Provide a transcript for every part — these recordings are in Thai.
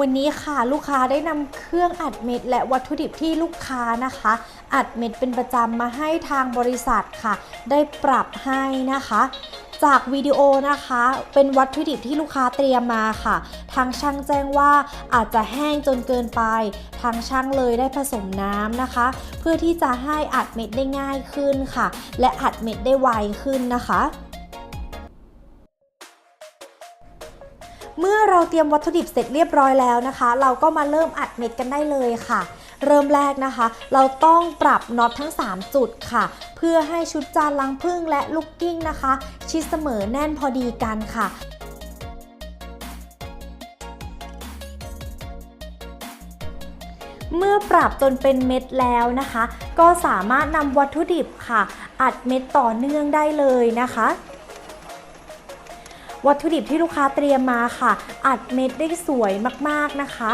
วันนี้ค่ะลูกค้าได้นำเครื่องอัดเม็ด และวัตถุดิบที่ลูกค้านะคะ อัดเม็ดเป็นประจำมาให้ทางบริษัทค่ะ ได้ปรับให้นะคะ จากวิดีโอนะคะ เป็นวัตถุดิบที่ลูกค้าเตรียมมาค่ะ ทางช่างแจ้งว่าอาจจะแห้งจนเกินไป ทางช่างเลยได้ผสมน้ำนะคะ เพื่อที่จะให้อัดเม็ดได้ง่ายขึ้นค่ะ และอัดเม็ดได้ไวขึ้นนะคะ เมื่อเราเตรียมวัตถุดิบเสร็จเรียบร้อยแล้วนะคะ เราก็มาเริ่มอัดเม็ดกันได้เลยค่ะ เริ่มแรกนะคะ เราต้องปรับน็อตทั้ง 3 จุดค่ะ เพื่อให้ชุดจานลังพึ่งและลูกกิ้งนะคะ ชิดเสมอแน่นพอดีกันค่ะเมื่อปรับจนเป็นเม็ดแล้วนะคะ ก็สามารถนำวัตถุดิบค่ะ อัดเม็ดต่อเนื่องได้เลยนะคะ วัตถุดิบที่ลูกค้าเตรียมมาค่ะ อัดเม็ดได้สวยมากๆนะคะ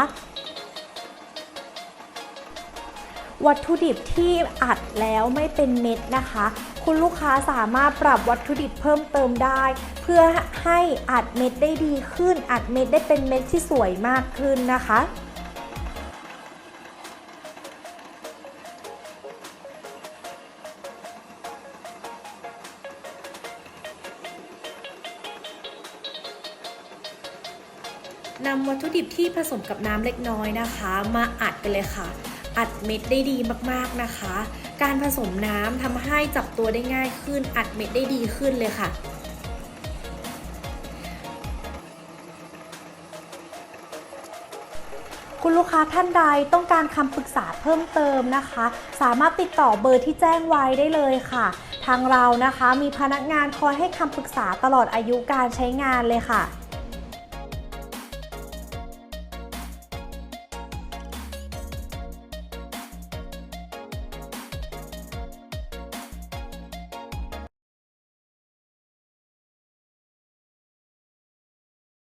วัตถุดิบที่อัดแล้วไม่เป็นเม็ดนะคะ คุณลูกค้าสามารถปรับวัตถุดิบเพิ่มเติมได้ เพื่อให้อัดเม็ดได้ดีขึ้น อัดเม็ดได้เป็นเม็ดที่สวยมากขึ้นนะคะ นำวัตถุดิบที่ผสมกับน้ำเล็กน้อยนะคะ มาอัดกันเลยค่ะ อัดเม็ดได้ดีมากๆนะคะ การผสมน้ำทำให้จับตัวได้ง่ายขึ้น อัดเม็ดได้ดีขึ้นเลยค่ะคุณลูกค้าท่านใดต้องการคำปรึกษาเพิ่มเติมนะคะ สามารถติดต่อเบอร์ที่แจ้งไว้ได้เลยค่ะ ทางเรานะคะมีพนักงานคอยให้คำปรึกษาตลอดอายุการใช้งานเลยค่ะ